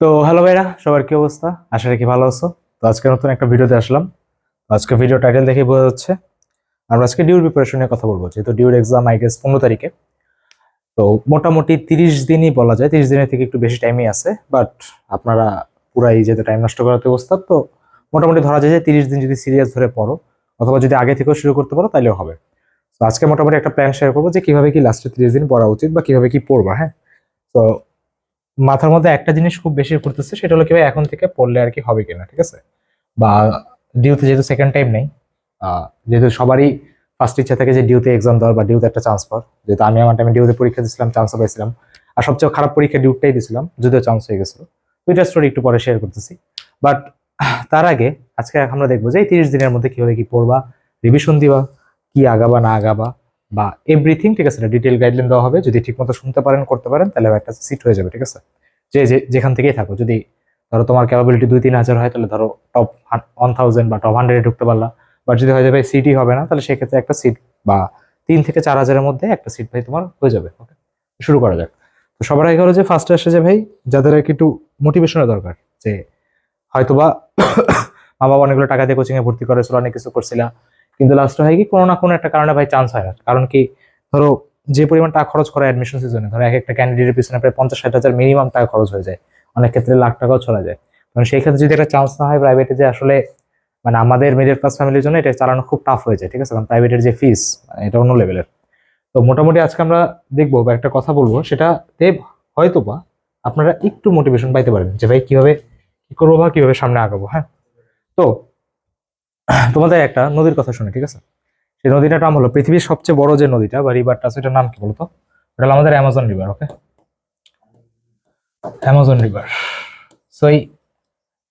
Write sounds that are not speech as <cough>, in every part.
তো হ্যালো ভাইরা, সবার কি অবস্থা? আশা রাখি ভালো আছো। তো আজকে নতুন একটা ভিডিওতে আসলাম। আজকে ভিডিও টাইটেল দেখে বোঝা যাচ্ছে। আমরা আজকে ডিউর প্রিপারেশন নিয়ে কথা বলব, যেহেতু ডিউর এক্সাম আই গেস পনেরো তারিখে। তো মোটামুটি তিরিশ দিনই বলা যায়, তিরিশ দিনের থেকে একটু বেশি টাইমই আছে বাট আপনারা পুরাই যেহেতু টাইম নষ্ট করাতে অবস্থা, তো মোটামুটি ধরা যায় যে তিরিশ দিন যদি সিরিয়াস ধরে পড়ো, অথবা যদি আগে থেকেও শুরু করতে পারো তাহলেও হবে। তো আজকে মোটামুটি একটা প্ল্যান শেয়ার করব যে কীভাবে কি লাস্টে তিরিশ দিন পড়া উচিত বা কীভাবে কি পড়বা হ্যাঁ? তো মাথার মধ্যে একটা জিনিস খুব বেশি করতেছে সেটা হলো কীভাবে এখন থেকে পড়লে আর কি হবে কিনা, ঠিক আছে? বা ডিউতে যেহেতু সেকেন্ড টাইম নেই যেহেতু সবারই ফার্স্ট ইচ্ছা থাকে যে ডিউতে এক্সাম দেওয়ার বা ডিউতে একটা চান্স পাওয়ার, যেহেতু আমি আমার টাইমে ডিউতে পরীক্ষা দিয়েছিলাম চান্সও পাইছিলাম। আর সবচেয়ে খারাপ পরীক্ষা ডিউটটাই দিয়েছিলাম, যদিও চান্স হয়ে গেছিল। দুইটা স্টোরি একটু পরে শেয়ার করতেছি। বাট তার আগে আজকে আমরা দেখব যে এই তিরিশ দিনের মধ্যে কীভাবে কি পড়বা রিভিশন দিবা, কি আগাবা, না আগাবা। বা এভরিথিং ঠিক আছে? ডিটেল গাইডলাইন দেওয়া হবে। যদি ঠিকমতো শুনতে পারেন, করতে পারেন, তাহলে একটা সিট হয়ে যাবে, ঠিক আছে? যে যেখান থেকেই থাকো। যদি ধরো তোমার ক্যাপাবিলিটি দুই, তিন হাজার হয়, তাহলে ধরো টপ ওয়ান থাউজেন্ড বা টপ হান্ড্রেডে ঢুকতে পারলা। বা যদি হয়ে যাবে সিটই হবে না, তাহলে সেক্ষেত্রে একটা সিট বা তিন থেকে চার হাজারের মধ্যে একটা সিট ভাই তোমার হয়ে যাবে ওকে শুরু করা যাক। তো সবার আগে হলো যে ফার্স্টে আসে যে, ভাই, যাদের আর কি একটু মোটিভেশনের দরকার, যে, হয়তোবা <coughs> মা বাবা অনেকগুলো টাকা দিয়ে কোচিংয়ে ভর্তি করেছিল, অনেক কিছু করছিলা। কিন্তু লাস্টে হয় কি, কোনো না কোনো একটা কারণে ভাই চান্স হয় না। কারণ কি, ধরো যে পরিমাণ টাকা খরচ করে অ্যাডমিশন সিজনে ধরো এক একটা ক্যান্ডিডেটের পিছনে প্রায় পঞ্চাশ ষাট হাজার মিনিমাম টাকা খরচ হয়ে যায়। অনেক ক্ষেত্রে লাখ টাকাও চলে যায়। মানে সেই ক্ষেত্রে যদি একটা চান্স না হয় প্রাইভেটে যে আসলে মানে আমাদের মিডল ক্লাস ফ্যামিলির জন্য এটা চালানো খুব টাফ হয়ে যায়, ঠিক আছে? কারণ প্রাইভেটের যে ফিস এটা অন্য লেভেলের তো মোটামুটি আজকে আমরা দেখব বা একটা কথা বলব, সেটাতে হয়তো বা আপনারা একটু মোটিভেশন পাইতে পারেন যে ভাই কীভাবে, কি করব বা কীভাবে সামনে আগাবো হ্যাঁ? তো তোমাদের একটা নদীর কথা শুনে, ঠিক আছে? সেই নদীটার নাম হলো পৃথিবীর সবচেয়ে বড় যে নদীটা, বা রিভারটা আছে নাম কি বলতো? ওটা হলো আমাদের Amazon river okay Amazon river so এই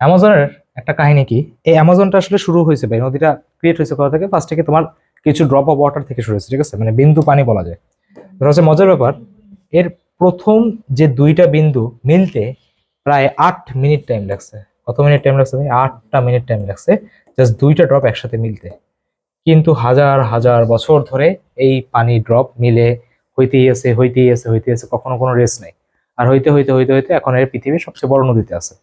অ্যামাজনের একটা কাহিনী কি? এই অ্যামাজনটা আসলে শুরু হয়েছে ভাই, নদীটা ক্রিয়েট হয়েছে কোথা থেকে? ফার্স্ট থেকে তোমার কিছু ড্রপ অফ ওয়াটার থেকে শুরু হয়েছে, ঠিক আছে? মানে বিন্দু পানি বলা যায়। ধরো হচ্ছে মজার ব্যাপার, এর প্রথম যে দুইটা বিন্দু মিলতে প্রায় আট মিনিট টাইম লাগছে। কত মিনিট টাইম লাগছে আটটা মিনিট টাইম লাগছে। জাস্ট দুইটা ড্রপ একসাথে মিলতে। কিন্তু হাজার হাজার বছর ধরে এই পানি ড্রপ মিলে হইতেই আছে হইতেই আছে হইতেই আছে, কখনো কোনো রেস নেই। আর হইতে হইতে হইতে হইতে এখন এর পৃথিবীর সবচেয়ে বড় নদীতে আছে।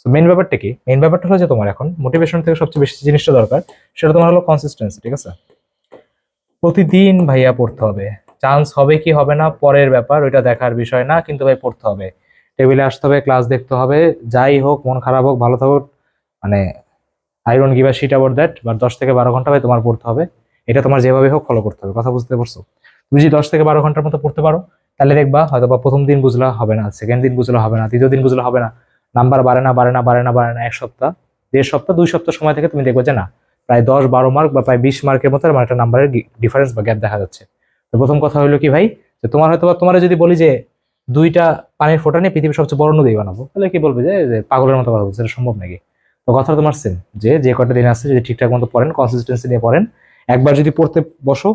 তো মেন ব্যাপারটা কি? মেন ব্যাপারটা হলো যে তোমার এখন মোটিভেশন থেকে সবচেয়ে বেশি জিনিসটা দরকার, সেটা তোমার হলো কনসিস্টেন্সি ঠিক আছে? প্রতিদিন ভাইয়া পড়তে হবে। চান্স হবে কি হবে না, পরের ব্যাপার, ওইটা দেখার বিষয় না, কিন্তু ভাই পড়তে হবে। টেবিলে আসতে হবে ক্লাস দেখতে হবে, যাই হোক, মন খারাপ হোক, ভালো থাকুক মানে I don't give a shit about that বা দশ থেকে বারো ঘণ্টা ভাই তোমার পড়তে হবে। এটা তোমার যেভাবে হোক ফলো করতে হবে, কথা বুঝতে পারছ? তুমি যদি দশ থেকে বারো ঘণ্টার মতো পড়তে পারো, তাহলে দেখবা হয়তো বা প্রথম দিন বুঝলে হবে না সেকেন্ড দিন বুঝলে হবে না তৃতীয় দিন বুঝলে হবে না, নাম্বার বাড়ে না বাড়ে না বাড়ে না বাড়ে না, এক সপ্তাহ, দেড় সপ্তাহ, দুই সপ্তাহ সময় থেকে তুমি দেখবে যে না, প্রায় দশ বারো মার্ক বা প্রায় বিশ মার্কের মতো আমার একটা নাম্বারের ডিফারেন্স বা গ্যাপ দেখা যাচ্ছে। তো প্রথম কথা হলো কি ভাই, যে তোমার হয়তো বা তোমার যদি বলি যে দুইটা পানির ফোঁটা নিয়ে পৃথিবীর সবচেয়ে বড় নদী বানাবো, তাহলে কি বলবে যে পাগলের মতো কথা বলছে, এটা সম্ভব নাকি? তো কথা তোমার সেম যে যে কটা দিন আছে যদি ঠিকঠাক মতো পড়েন কনসিস্টেন্সি নিয়ে পড়েন, একবার যদি পড়তে বসো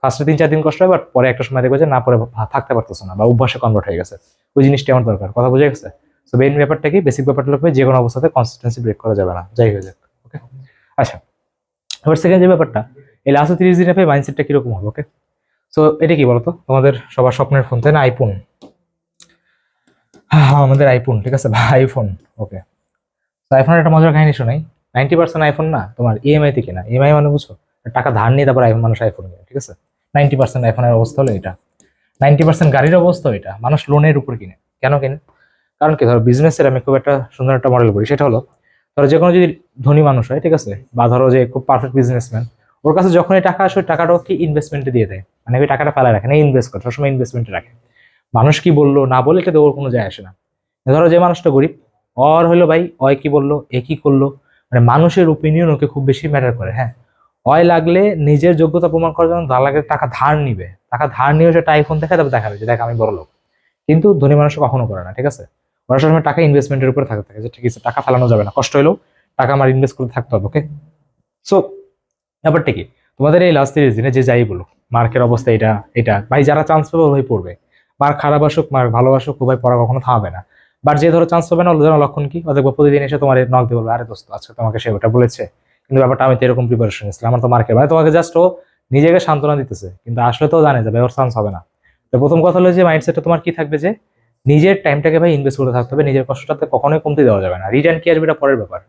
ফার্স্টে তিন চার দিন কষ্ট হয় বাট পরে একটা সময় দেখবে যে না, পরে থাকতে পারতেছো না বা অভ্যাসে কনভার্ট হয়ে গেছে। ওই জিনিসটা আমার দরকার, কথা বুঝে গেছে? তো মেইন ব্যাপারটা কি? বেসিক ব্যাপারটা হলো যে কোনো অবস্থাতে কনসিস্টেন্সি ব্রেক করা যাবে না, যাই হয়ে যাক ওকে আচ্ছা এবার সেকেন্ড যে ব্যাপারটা, এই লাস্ট তিরিশ দিনে পেয়ে মাইন্ডসেটটা কীরকম হবে ওকে সো এটা কি বলতো? তোমাদের সবার স্বপ্নের ফোন তাই না? আইফোন হ্যাঁ আমাদের আইফোন ঠিক আছে? <laughs> আইফোন ওকে আইফোনের একটা মজার কাহিনী শোনাই। নাইনটি পার্সেন্ট আইফোন না, তোমার ইএমআই থেকে না ইএমআই মানে বুঝছ? টাকা ধার নিয়ে তারপর আইফোন মানুষ আইফোন কিনে, ঠিক আছে? নাইনটি পার্সেন্ট আইফোনের অবস্থা হলো এটা। নাইনটি পার্সেন্ট গাড়ির অবস্থা এটা। মানুষ লোনের উপর কিনে। কেন কিনে? কারণ কি, ধরো বিজনেসের আমি খুব একটা সুন্দর একটা মডেল করি। সেটা হলো, ধরো যে কোনো যদি ধনী মানুষ হয়, ঠিক আছে? বা ধরো যে খুব পারফেক্ট বিজনেসম্যান ওর কাছে যখনই টাকা আসে, ওই টাকাটাও কি ইনভেস্টমেন্টে দিয়ে দেয়? মানে ওই টাকাটা ফেলায় রাখে, না ইনভেস্ট করে, সবসময় ইনভেস্টমেন্টে রাখে। মানুষ কি বলল, না বলে এটা ওর কোনো যায় আসে না। ধরো যে মানুষটা গরিব অর হলো ভাই, অয় কি বলল, এ কি করল মানে মানুষের ওপিনিয়ন ওকে খুব বেশি ম্যাটার করে হ্যাঁ। অয় লাগলে নিজের যোগ্যতা প্রমাণ করার জন্য লাগে টাকা ধার নিবে। টাকা ধার নিয়ে সেটা আইফোন দেখে তারপর দেখাবে যে, দেখ, আমি বড় লোক। কিন্তু ধনী মানুষ কখনো করে না, ঠিক আছে? ওরা সবসময় টাকা ইনভেস্টমেন্টের উপরে থাকতে থাকে, যে, ঠিক আছে, টাকা ফেলানো যাবে না, কষ্ট হলেও টাকা আমার ইনভেস্ট করতে থাকতে হবে ওকে সো ব্যাপারটা কি? তোমাদের এই লাস্ট তিরিশ দিনে যে যাই বলো মার্কের অবস্থা এটা এটা, ভাই, যারা চান্স পাবে ভাই পড়বে। মার্ক খারাপ আসুক মার্ক ভালোবাসুক ভাই পড়া কখনো থামাবে না। বাট যে ধরো চান্স পাবে না, ওদের লক্ষণ কি? অথবা প্রতিদিন এসে তোমার নক দিয়ে বলবে আরে দোস্ত, আজকে তোমাকে সে ওটা বলেছে। কিন্তু ব্যাপারটা আমি তো এরকম প্রিপারেশন নিয়েছিলাম। আমার তো মার্কেট মানে তোমাকে জাস্ট ও নিজেকে সান্ত্বনা দিতেছে। কিন্তু আসলে তো জানে যাবে ওর চান্স হবে না। তো প্রথম কথা হলো যে মাইন্ডসেটটা তোমার কি থাকবে যে, নিজের টাইমটাকে ভাই ইনভেস্ট করতে থাকতে হবে। নিজের কষ্টটাতে কখনোই কমতে দেওয়া যাবে না। রিটার্ন কি আসবে এটা পরের ব্যাপার।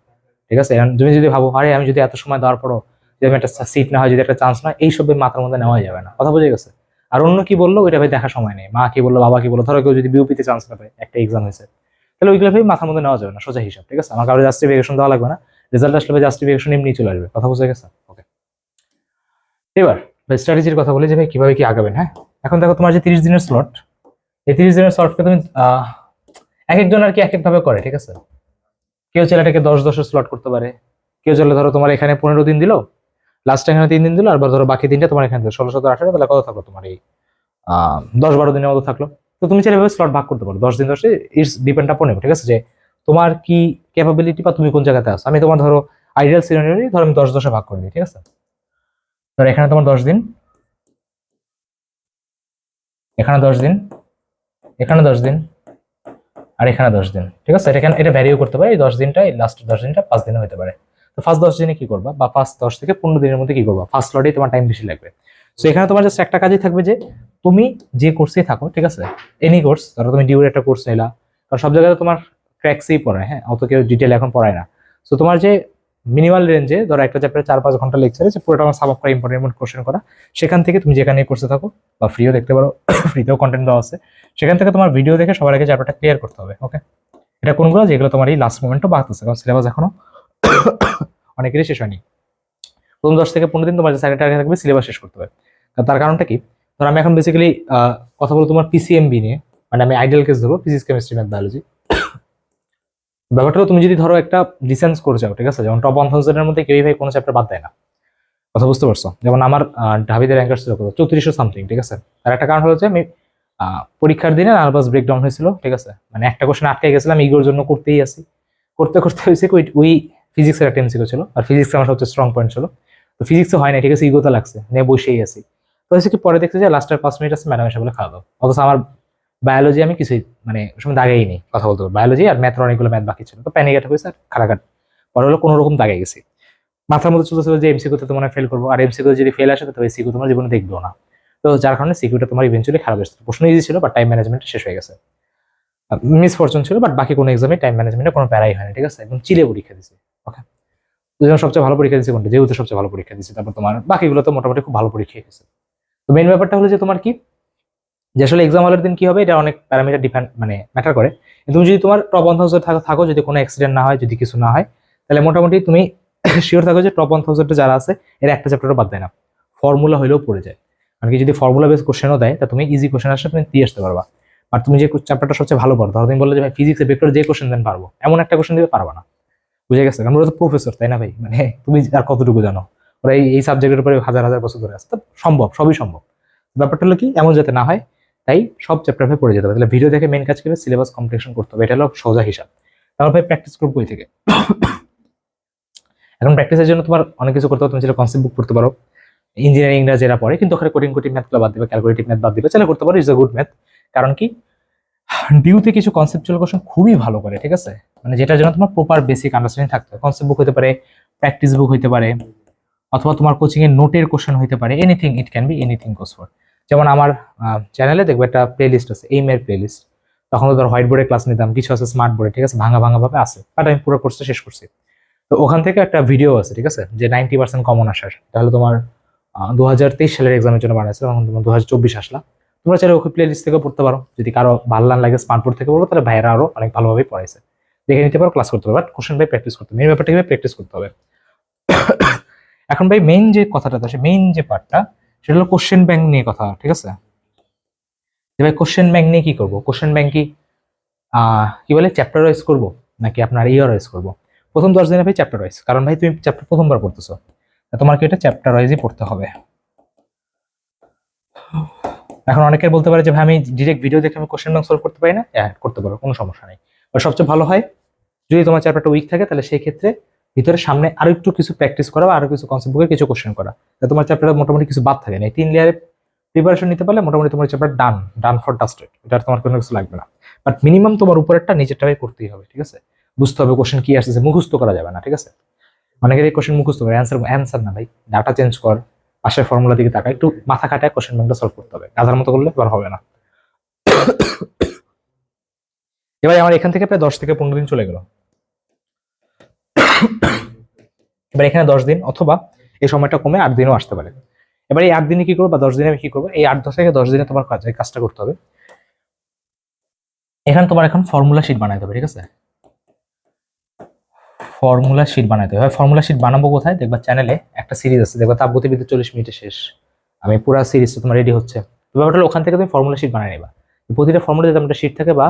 ঠিক আছে? তুমি যদি ভাবো, আরে, আমি যদি এত সময় দেওয়ার পরও যদি আমি একটা সিট না হয়, যদি একটা চান্স না এইসব মাথার মধ্যে নেওয়া যাবে না। কথা বুঝে গেছে? আর অন্য কি বলল? ওইটা ভাই দেখা সময় নেই। মা কি বলল? বাবা কি বলল? ধরো কেউ যদি বিউপিতে চান্স না পায়, একটা এক্সাম হয়েছে। তাহলে ওইগুলো ভাই মাথার মধ্যে নেওয়া যাবে না, সোজা হিসাব, ঠিক আছে? আমার কারও জাস্টিফিকেশন দেওয়া লাগবে না রেজাল্ট আসলে জাস্টিফিকেশন এমনি চলে আসবে, কথা বুঝে গেছে ওকে এবার, ভাই স্ট্র্যাটেজির কথা বলি যে ভাই কীভাবে কি আগাবেন হ্যাঁ? এখন দেখো তোমার যে তিরিশ দিনের স্লট এই তিরিশ দিনের স্লটকে তুমি এক একজন আর কি এক একভাবে করে, ঠিক আছে? কেউ ছেলেটাকে দশ দশের স্লট করতে পারে, কেউ চলে ধরো তোমার এখানে পনেরো দিন দিলো লাস্ট এখানে তিন দিন দিলো আর ধরো বাকি দিনটা তোমার এখানে দিলো, ষোলো, সতেরো, আঠারো, তাহলে কত থাকল তোমার এই দশ, বারো দিনের মতো থাকল? তো তুমি চাইলে স্লট ভাগ করতে পারো। দশ দিন দশে ইটস ডিপেন্ড আপন ঠিক আছে? যে তোমার কি ক্যাপাবিলিটি বা তুমি কোন জায়গাতে আছো? আমি তোমার ধরো আইডিয়াল সিনারিও ধরো আমি দশ দশে ভাগ করে দিই ঠিক আছে? ধরো এখানে তোমার দশ দিন। এখানে দশ দিন। এখানে দশ দিন। আর এখানে দশ দিন, ঠিক আছে? এটা এটা ভ্যারিও করতে পারে এই দশ দিনটা এই লাস্ট দশ দিনটা পাঁচ দিনে হতে পারে। তো ফার্স্ট দশ দিনে কি করবা? বা ফার্স্ট দশ থেকে পনেরো দিনের মধ্যে কি করবা? ফার্স্ট লটেই তোমার টাইম বেশি লাগবে। তো এখানে তোমার জাস্ট একটা কাজই থাকবে যে তুমি যে কোর্সে থাকো, ঠিক আছে? এনি কোর্স ধরো তুমি ডিউর একটা কোর্স নিলা, কারণ সব জায়গায় তোমার ক্র্যাক্সেই পড়ায় হ্যাঁ? অত কেউ ডিটেল এখন পড়ায় না। তো তোমার যে মিনিমাল রেঞ্জে ধরো একটা চ্যাপ্টারে চার পাঁচ ঘণ্টা লেকচার আছে, পুরোটা আমার সাব করা ইম্পর্টেন্ট কোশ্চেন করা। সেখান থেকে তুমি যেখানে কোর্সে থাকো, বা ফ্রিও দেখতে পারো <coughs> ফ্রিতেও কন্টেন্ট দেওয়া আছে। সেখান থেকে তোমার ভিডিও দেখে সবার আগে চ্যাপ্টারটা ক্লিয়ার করতে হবে ওকে এটা কোনগুলো? যেগুলো তোমার এই লাস্ট মোমেন্টও বাড়তেছে কারণ সিলেবাস এখনও <coughs> অনেকেরই শেষ হয়নি। প্রথম দশ থেকে পনেরো দিন তোমার যে সাইডে টার্গেট থাকবে সিলেবাস শেষ করতে হবে। তার কারণটা কি? ধর আমি এখন বেসিক্যালি কথা বলব তোমার পিসিএমবি নিয়ে। মানে আমি আইডিয়াল কেস ধরবো ফিজিক্স কেমিস্ট্রি ম্যাথ বায়োলজি ব্যাপারটা তুমি যদি ধরো একটা ডিসেন্স করে যাও, ঠিক আছে? যেমন টপ ওয়ান থাউজেন্ডের মধ্যে কেউই ভাই কোনো চ্যাপ্টার বাদ দেয় না। কথা বুঝতে পারছ? যেমন আমার ঢাবিদের র্যাঙ্কার ছিল কত? চৌত্রিশশো সামথিং ঠিক আছে? তার একটা কারণ হলো যে আমি পরীক্ষার দিনে নার্ভাস ব্রেকডাউন হয়েছিল, ঠিক আছে? মানে একটা কোশ্চেন আটকে গেছিলাম ইগোর জন্য করতেই আসি। করতে করতে হয়েছে ওই ফিজিক্সের একটা এমসিকিউ ছিল, আর ফিজিক্স আমার সবচেয়ে স্ট্রং পয়েন্ট ছিল। তো ফিজিক্সে হয় না ঠিক আছে? ইগোতে লাগছে, নিয়ে বসেই আছি। তো হয়েছে কি, পরে দেখতে যে লাস্টের পাঁচ মিনিট আছে ম্যাডাম এসে বলে খাওয়া দাও। অথচ আমার বায়োলজি আমি কিছুই মানে সময় দাগাই নেই, কথা বলতে বায়োলজি আর ম্যাথের অনেকগুলো ম্যাথ বাকি ছিল। তো প্যানিক একটা হয়েছে আর খারাঘাট পরে হলো কোনো রকম দাগাই গেছি। মাথার মধ্যে চলতেছিল যে এমসি এমসিকিউতে তোমার ফেল করব, আর এমসি এমসিকিউ যদি ফেল আসে তো সিকিউ তোমার জীবনে দেখবেও না। তো যার কারণে সিকিউটা তোমার ইভেন্চুয়ালি খারাপ এসেছে প্রশ্ন ইজি ছিল বাট টাইম ম্যানেজমেন্ট শেষ হয়ে গেছে। মিস ফরচুন ছিল বাট বাকি কোনো এক্সামে টাইম ম্যানেজমেন্টে কোনো প্যারাই হয়নি, ঠিক আছে? একদম চিলে পরীক্ষা ওকে দুজন সবচেয়ে ভালো পরীক্ষা দিচ্ছে কোনটা? যেহেতু সবচেয়ে ভালো পরীক্ষা দিচ্ছে তারপর তোমার বাকিগুলো তো মোটামুটি খুব ভালো পরীক্ষা গেছে তো মেন ব্যাপারটা হলো যে তোমার কি? যে আসলে এক্সাম হলের দিন কি হবে? এটা অনেক প্যারামিটার ডিপেন্ড মানে ম্যাটার করে। তুমি যদি তোমার টপ ওয়ান থাউজেন্ড থাকো যদি কোনো অ্যাক্সিডেন্ট না হয়, যদি কিছু না হয়, তাহলে মোটামুটি তুমি <laughs> শিওর থাকো যে টপ ওয়ান থাউজেন্ডে যারা আছে, এর একটা চ্যাপ্টারও বাদ দেয় না। ফর্মুলা হলেও পড়ে যায়। কারণ কি, যদি ফর্মুলা বেস কোশ্চেনও দেয়, তা তুমি ইজি কোশ্চেন আসলে তুমি দিয়ে আসতে পারবা। আর তুমি যে চ্যাপ্টারটা সবচেয়ে ভালো পারো ধরো তুমি বললে যে ভাই ফিজিক্সে ভেক্টর যে কোশ্চেন দেন পারব, এমন একটা কোশ্চেন দিতে পারবা না। বুঝে গেছে? কারণ ওরা তো প্রফেসর তাই না ভাই? মানে তুমি আর কতটুকু জানো? ওরা এই সাবজেক্টের উপরে হাজার হাজার বছর ধরে আছে। তো সম্ভব, সবই সম্ভব। ব্যাপারটা হলো কি, এমন যাতে না হয়, তাই সব চ্যাপ্টার ভাবে পড়ে যেতে হবে। তাহলে ভিডিও দেখে মেন কাজ করে সিলেবাস কমপ্লিশন করতে হবে। এটা হলো সোজা হিসাব। তারপর ভাই প্র্যাকটিস করব বই থেকে। এখন প্র্যাকটিসের জন্য তোমার অনেক কিছু করতে হবে। তুমি যেটা কনসেপ্ট বুক করতে পারো। ইঞ্জিনিয়ারিংরা যেটা পড়ে, কিন্তু ওখানে কোটিং কোটিং ম্যাথগুলো বাদ দিবে ক্যালকুলেটিভ ম্যাথ বাদ দিবে। চলে করতে পারো ইজ আ গুড ম্যাথ কারণ কি ডিউতে কিছু কনসেপচুয়াল কোশ্চেন খুবই ভালো করে, ঠিক আছে? মানে যেটার জন্য তোমার প্রপার বেসিক আন্ডারস্ট্যান্ডিং থাকতে হবে কনসেপ্ট বুক হতে পারে প্র্যাকটিস বুক হতে পারে, অথবা তোমার কোচিং এর নোটের কোশ্চেন হতে পারে anything it can be anything goes for যেমন আমার চ্যানেলে দেখবে একটা প্লে লিস্ট আছে এইম এর প্লে লিস্ট তখন ধর হোয়াইট বোর্ডে ক্লাস নিতাম, কিছু আছে স্মার্ট বোর্ডে ঠিক আছে? ভাঙা ভাঙা ভাবে আছে বাট আমি পুরো কোর্সটা শেষ করছি। তো ওখান থেকে একটা ভিডিও আছে, ঠিক আছে? যে নাইনটি পার্সেন্ট কমন আসার। তাহলে তোমার দু হাজার তেইশ সালের এক্সামের জন্য বানাইছে তখন তোমার দু হাজার চব্বিশ আসলা। তোমরা চাইলে ওকে প্লে লিস্ট থেকে পড়তে পারো। যদি কারও ভালো না লাগে স্মার্ট থেকে পড়ো, তাহলে ভাইয়েরা আরও অনেক ভালোভাবে পড়াইছে। দেখে নিতে পারো ক্লাস করতে হবে বাট কোশ্চেন ভাই প্র্যাকটিস করতে হবে। মেন ব্যাপারটা প্র্যাকটিস করতে হবে। এখন ভাই মেইন যে কথাটা আছে মেইন যে পার্টটা সেটা হলো কোশ্চেন ব্যাংক নিয়ে কথা, ঠিক আছে? যে ভাই কোশ্চেন ব্যাংক নিয়ে কি করব? কোশ্চেন ব্যাংক কি কি বলে? চ্যাপ্টার ওয়াইজ করব? নাকি আপনার ইয়ার ওয়াইজ করব? প্রথম দশ দিনে ভাই চ্যাপ্টার ওয়াইজ কারণ ভাই তুমি চ্যাপ্টার প্রথমবার পড়তেছো। তা তোমাকে এটা চ্যাপ্টার ওয়াইজই পড়তে হবে। এখন অনেকে বলতে পারে যে, ভাই, আমি ডিরেক্ট ভিডিও দেখে আমি কোশ্চেন ব্যাংক সলভ করতে পারি না? হ্যাঁ করতে পারো, কোনো সমস্যা নেই। আর সবচেয়ে ভালো হয়, যদি তোমার চ্যাপ্টারটা উইক থাকে, তাহলে সেই ক্ষেত্রে ভিতরে সামনে আরও একটু কিছু প্র্যাকটিস করা বা আরও কিছু কনসেপ্ট বুকের কিছু কোশ্চেন করা। তাহলে তোমার চ্যাপ্টারে মোটামুটি কিছু বাদ থাকে না। এই তিন লেয়ারে প্রিপারেশন নিতে পারলে মোটামুটি তোমার chapter done done for dusted এটা তোমার কোনো কিছু লাগবে না। বাট মিনিমাম তোমার উপরেরটা নিজেরটাই করতেই হবে, ঠিক আছে? বুঝতে হবে কোশ্চেন কি আসছে মুখস্থ করা যাবে না, ঠিক আছে? অনেকের এই কোশ্চেন মুখস্থ করে অ্যান্সার অ্যান্সার না ভাই ডাটা চেঞ্জ কর। পাশের ফর্মুলা দিকে তাকা একটু মাথা কাটায় কোশ্চেন ব্যাংকটা সলভ করতে হবে। গাধার মতো করলে এবার হবে না। এবার আমার এখান থেকে প্রায় দশ থেকে পনেরো দিন চলে গেল। এবার এখানে দশ দিন অথবা এই সময়টা কমে আট দিনও আসতে পারে। এবার এই আট দিনে কি করব বা দশ দিনে আমি কি করব? এই আট দশ থেকে দশ দিনে তোমার কাজ কাজটা করতে হবে। এখানে তোমার এখন ফর্মুলা শিট বানাইতে হবে, ঠিক আছে? ফর্মুলা শিট বানাইতে হবে ফর্মুলা শিট বানাবো কোথায়? দেখবা চ্যানেলে একটা সিরিজ আছে। দেখবা তাপগতিবিদ্যুৎ চল্লিশ মিনিটে শেষ। আমি পুরো সিরিজটা তোমার রেডি হচ্ছে। তো ব্যাপারটা ওখান থেকে তুমি ফর্মুলা শিট বানিয়ে নেবা। প্রতিটা ফর্মুলা যাতে একটা শিট থাকে বা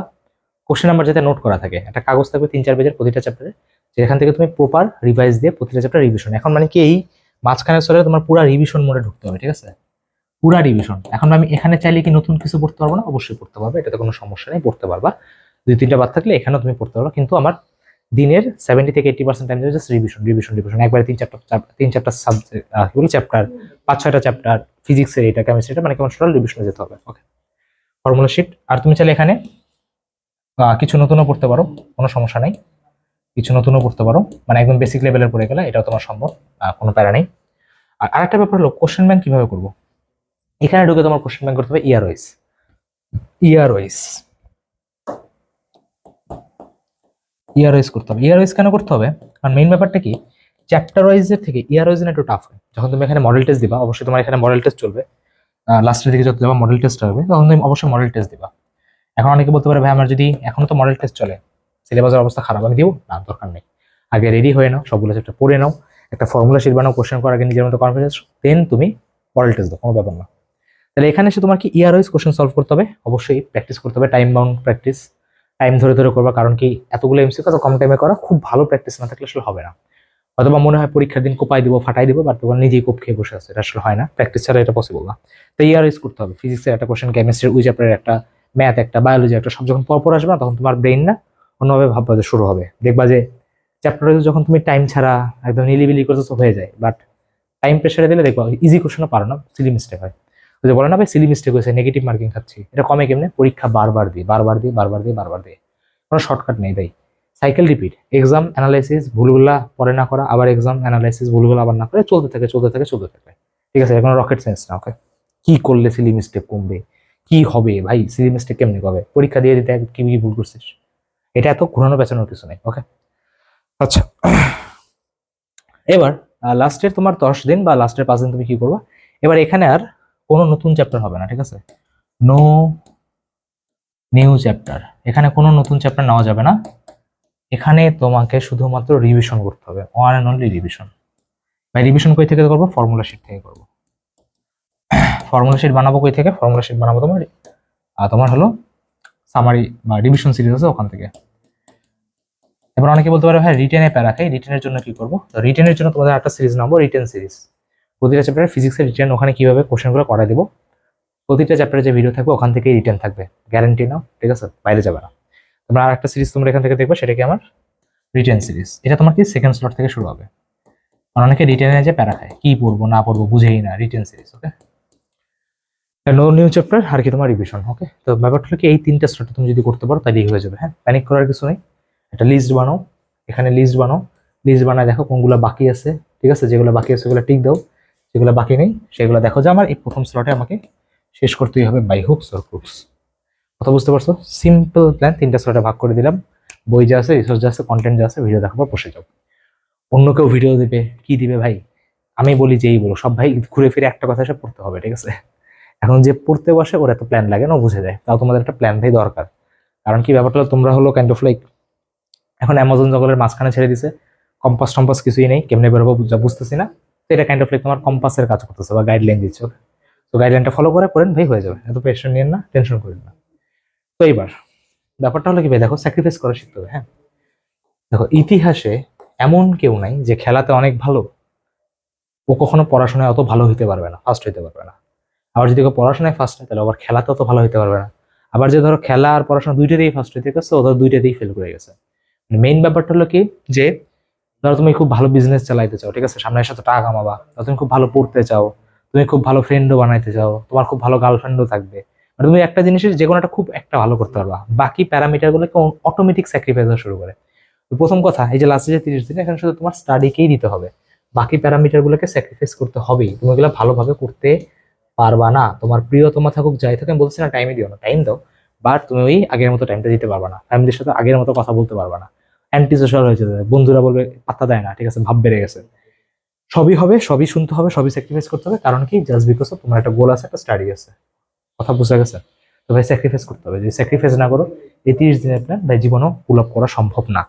কোশ্চেন নাম্বার যাতে নোট করা থাকে। একটা কাগজ থাকবে তিন, চার পেজের প্রতিটা চ্যাপ্টারে যেখান থেকে তুমি প্রপার রিভাইজ দিয়ে প্রতিটা চ্যাপ্টার রিভিশন এখন মানে কি এই মাঝখানে চলে তোমার পুরো রিভিশন মোডে ঢুকতে হবে, ঠিক আছে? পুরা রিভিশন এখন আমি এখানে চাইলে কি নতুন কিছু পড়তে পারব না? অবশ্যই পড়তে পারবে। এটাতে কোনো সমস্যা নেই, পড়তে পারবা। দুই, তিনটা বাদ থাকলে এখানেও তুমি পড়তে পারবা। কিন্তু আমার দিনের সেভেন্টি থেকে eighty percent time just revision revision revision একবারে তিন চারটা তিন চারটা সাবজেক্ট বলি চ্যাপ্টার পাঁচ ছয়টা চ্যাপ্টার ফিজিক্সের এটা কেমিস্ট্রিটা মানে কেমন টোটাল রিভিশনে যেতে হবে। ওকে ফর্মুলা শিট আর তুমি চাইলে এখানে কিছু নতুনও পড়তে পারো, কোনো সমস্যা নেই। কিছু নতুনও পড়তে পারো। মানে একদম বেসিক লেভেলের পড়ে গেলে এটাও তোমার সম্ভব কোনো প্যারা নেই। আর আরেকটা ব্যাপার হলো কোশ্চেন ব্যাংক কীভাবে করব? এখানে ঢুকে তোমার কোশ্চেন ব্যাংক করতে হবে year wise year wise year wise করতে হবে। ইয়ার ওয়াইজ কেন করতে হবে? কারণ মেইন ব্যাপারটা কি? চ্যাপ্টার ওয়াইজের থেকে ইয়ার ওয়াইজ একটু টাফ হয়। যখন তুমি এখানে মডেল টেস্ট দিবা, অবশ্যই তোমার এখানে মডেল টেস্ট চলবে। লাস্টের দিকে যত যাবা মডেল টেস্ট হবে। তখন তুমি অবশ্যই মডেল টেস্ট দিবা। এখন অনেকে বলতে পারে, ভাই, আমার যদি এখনও তো মডেল টেস্ট চলে সিলেবাসের অবস্থা খারাপ, আমি দিব? না, দরকার নেই। আগে রেডি হয়ে নাও, সবগুলো চ্যাপ্টার পড়ে নাও। একটা ফর্মুলা শিট বানাও কোশ্চেন করার আগে নিজের মতো কনফিডেন্স দেন তুমি মডেল টেস্ট দাও, কোনো ব্যাপার না। তাহলে এখানে এসে তোমার কি ইয়ার ওয়াইজ কোশ্চেন সলভ করতে হবে? অবশ্যই প্র্যাকটিস করতে হবে টাইম বাউন্ড প্র্যাকটিস টাইম ধরে ধরে করবা, কারণ কি এতগুলো এমসিকিউ এত কম টাইমে করা খুব ভালো প্র্যাকটিস না থাকলে আসলে হবে না। অথবা মনে হয় পরীক্ষার দিন কোপাই দিব ফাটাই দিব বাট তোমার নিজেই কোপ খেয়ে বসে আছে, এটা আসলে হয় না। প্র্যাকটিস ছাড়া এটা পসিবল না। তো ওয়াইজ করতে হবে। ফিজিক্সের একটা কোশ্চেন কেমিস্ট্রির উই চ্যাপ্টারের একটা ম্যাথ একটা বায়োলজি একটা, সব যখন পরপর আসবে না, তখন তোমার ব্রেন না অন্যভাবে ভাববা যে শুরু হবে। দেখবা যে চ্যাপ্টারে যখন তুমি টাইম ছাড়া একদম নিলিবিলি করতে হয়ে যায়। বাট টাইম প্রেশারে দিলে দেখবা ইজি কোশ্চেনও পারো না সিলি মিস্টেক হয়। ওই যে বলে না ভাই সিলি মিস্টেক হয়েছে নেগেটিভ মার্কিং খাচ্ছি। এটা কমে কেমনে? পরীক্ষা বারবার দিই বারবার দিই বারবার দিই বারবার দিই কোনো শর্টকাট নেই ভাই। সাইকেল রিপিট এক্সাম অ্যানালাইসিস ভুলগুলা পরে না করা, আবার এক্সাম অ্যানালাইসিস ভুলগুলা আবার না করে, চলতে থাকে চলতে থাকে চলতে থাকে। ঠিক আছে, এখন রকেট সায়েন্স না ওকে কি করলে সিলি মিস্টেক কমবে? কি হবে ভাই? সিলি মিস্টেক কেমনি হবে পরীক্ষা দিয়ে দিতে কি কি ভুল করছিস? এটা এত ঘুরানো পেছানোর কিছু নেই ওকে আচ্ছা এবার লাস্টের তোমার দশ দিন বা লাস্টের পাঁচ দিন তুমি কি করবা? এবার এখানে আর কোনো নতুন চ্যাপ্টার হবে না ঠিক আছে? নো নিউ চ্যাপ্টার এখানে কোনো নতুন চ্যাপ্টার নেওয়া যাবে না। এখানে তোমাকে শুধুমাত্র রিভিশন করতে হবে ওয়ান অ্যান্ড অনলি রিভিশন ভাই রিভিশন কই থেকে করব? ফর্মুলা শিট থেকে করব। <coughs> ফর্মুলা শিট বানাবো কই থেকে? ফর্মুলা শিট বানাবো তোমার আহ, তোমার হলো সামারি বা রিভিশন সিরিজ আছে ওখান থেকে। এবার অনেকে বলতে পারে হ্যাঁ রিটেনে প্যারা খাই রিটেনের জন্য কি করব? রিটেনের জন্য তোমাদের একটা সিরিজ নামবো রিটেন সিরিজ প্রতিটা চ্যাপ্টারে ফিজিক্সের রিটার্ন ওখানে কীভাবে কোশ্চেনগুলো করা দেবো? প্রতিটা চ্যাপ্টারে যে ভিডিও থাকবে, ওখান থেকেই রিটার্ন থাকবে। গ্যারান্টি নাও, ঠিক আছে? বাইরে যাবে না। তোমরা আর একটা সিরিজ তোমরা এখান থেকে দেখবে সেটা কি আমার রিটেন সিরিজ এটা তোমার কি সেকেন্ড স্লট থেকে শুরু হবে? কারণ অনেকে রিটেনে যে প্যারা খায়, কী পড়ব, না পড়ব, বুঝেই না written series okay no new chapter আর কি তোমার রিভিশন ওকে তো ব্যাপারটা হলো কি, এই তিনটা স্লটে তুমি যদি করতে পারো, তাহলেই হয়ে যাবে হ্যাঁ? প্যানিক করার কিছু নেই। একটা লিস্ট বানাও, এখানে লিস্ট বানাও। লিস্ট বানায় দেখো কোনগুলো বাকি আছে, ঠিক আছে? যেগুলো বাকি আছে সেগুলো টিক দাও। যেগুলো বাকি নেই, সেগুলো দেখো যে আমার এই প্রথম স্লটে আমাকে শেষ করতেই হবে বাই হুকস অর ক্রুকস কথা বুঝতে পারছ? সিম্পল প্ল্যান তিনটা স্লটে ভাগ করে দিলাম। বই যা আছে রিসোর্স যা আছে কন্টেন্ট যা আছে ভিডিও দেখার পর বসে যাও। অন্য কেউ ভিডিও দিবে, কি দিবে ভাই? আমি বলি যেই বলো, সব ভাই ঘুরে ফিরে একটা কথা এসে পড়তে হবে, ঠিক আছে? এখন যে পড়তে বসে, ওর এত প্ল্যান লাগে না বুঝে যায়। তাও তোমাদের একটা প্ল্যান ভাই দরকার। কারণ কি ব্যাপারটা তোমরা হলো কাইন্ড অফ লাইক এখন অ্যামাজন জঙ্গলের মাঝখানে ছেড়ে দিছে। কম্পাস টম্পাস কিছুই নেই, কেমনে বেরোবো বুঝা বুঝতেছি না। তো এটা কাইন্ড অফ লাইক তোমার কম্পাসের কাজ করতেছে বা গাইডলাইন দিচ্ছে ওকে তো গাইডলাইনটা ফলো করে, করেন, ভাই, হয়ে যাবে। এত পেশেন্ট নিয়েন না টেনশন করেন না। তো এইবার, ব্যাপারটা হলো কি ভাই, দেখো স্যাক্রিফাইস করা শিখতে হবে হ্যাঁ? দেখো, ইতিহাসে এমন কেউ নাই যে খেলাতে অনেক ভালো, ও কখনো পড়াশোনায় অত ভালো হইতে পারবে না ফার্স্ট হইতে পারবে না। আবার যদি কেউ পড়াশোনায় ফার্স্ট হয়, তাহলে আবার খেলাতে অত ভালো হইতে পারবে না। আবার যে ধরো খেলা আর পড়াশোনা দুইটাতেই ফার্স্ট হইতে গেছে, ও ধরো দুইটাতেই ফেল করে গেছে। মেইন ব্যাপারটা হলো কি, যে ধরো তুমি খুব ভালো বিজনেস চালাইতে চাও, ঠিক আছে? সামনের সাথে টাকা কামাবা। তুমি খুব ভালো পড়তে চাও, তুমি খুব ভালো ফ্রেন্ডও বানাইতে চাও, তোমার খুব ভালো গার্লফ্রেন্ডও থাকবে। মানে তুমি একটা জিনিসের যে কোনো একটা খুব একটা ভালো করতে পারবা। বাকি প্যারামিটারগুলোকে অটোমেটিক স্যাক্রিফাইস শুরু করে। তো প্রথম কথা, এই যে লাস্টে যে তিরিশ দিন, এখানে শুধু তোমার স্টাডিকেই দিতে হবে। বাকি প্যারামিটারগুলোকে স্যাক্রিফাইস করতে হবেই। তুমি এগুলো ভালোভাবে করতে পারবা না। তোমার প্রিয় তোমার থাকুক, যাই থাকে আমি বলছি না টাইমে দিও না টাইম দাও। বাট তুমি ওই আগের মতো টাইমটা দিতে পারবে না। ফ্যামিলির সাথে আগের মতো কথা বলতে পারবে না। অ্যান্টি সোশ্যাল হয়ে যেতে। বন্ধুরা বলবে, পাত্তা দেয় না, ঠিক আছে, ভাব বেড়ে গেছে। সবই হবে, সবই শুনতে হবে, সবই স্যাক্রিফাইস করতে হবে, কারণ কি জাস্ট বিকজ অফ তোমার একটা গোল আছে, একটা স্টাডি আছে। কথা বুঝা গেছে? তো ভাই স্যাক্রিফাইস করতে হবে। যদি স্যাক্রিফাইস না করো এই তিরিশ দিনের প্ল্যান ভাই, জীবনেও পুল আপ করা সম্ভব না।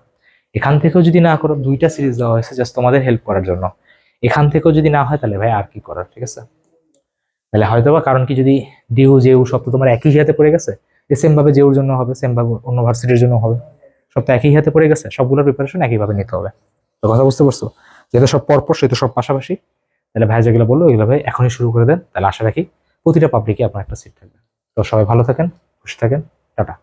এখান থেকেও যদি না করো, দুইটা সিরিজ দেওয়া হয়েছে জাস্ট তোমাদের হেল্প করার জন্য। এখান থেকেও যদি না হয়, তাহলে ভাই, আর কি করার, ঠিক আছে? তাহলে হয়তো বা কারণ কি, যদি ডিউ জেউ সব তো তোমার একই হাতে পড়ে গেছে সেম ভাবে জেউর জন্য হবে সেম ভাবে অন্য ভার্সিটির জন্য হবে। সব তো একই হাতে পড়ে গেছে, সবগুলোর প্রিপারেশন একইভাবে নিতে হবে। তো কথা বুঝতে পারছ? যেহেতু সব পরপর, সেহেতু সব পাশাপাশি, তাহলে ভাই যেগুলো বলল ওইগুলো ভাই এখনই শুরু করে দেন। তাহলে আশা রাখি প্রতিটা পাবলিকে আপনার একটা সিট থাকবে। তো সবাই ভালো থাকেন, খুশি থাকেন। টাটা।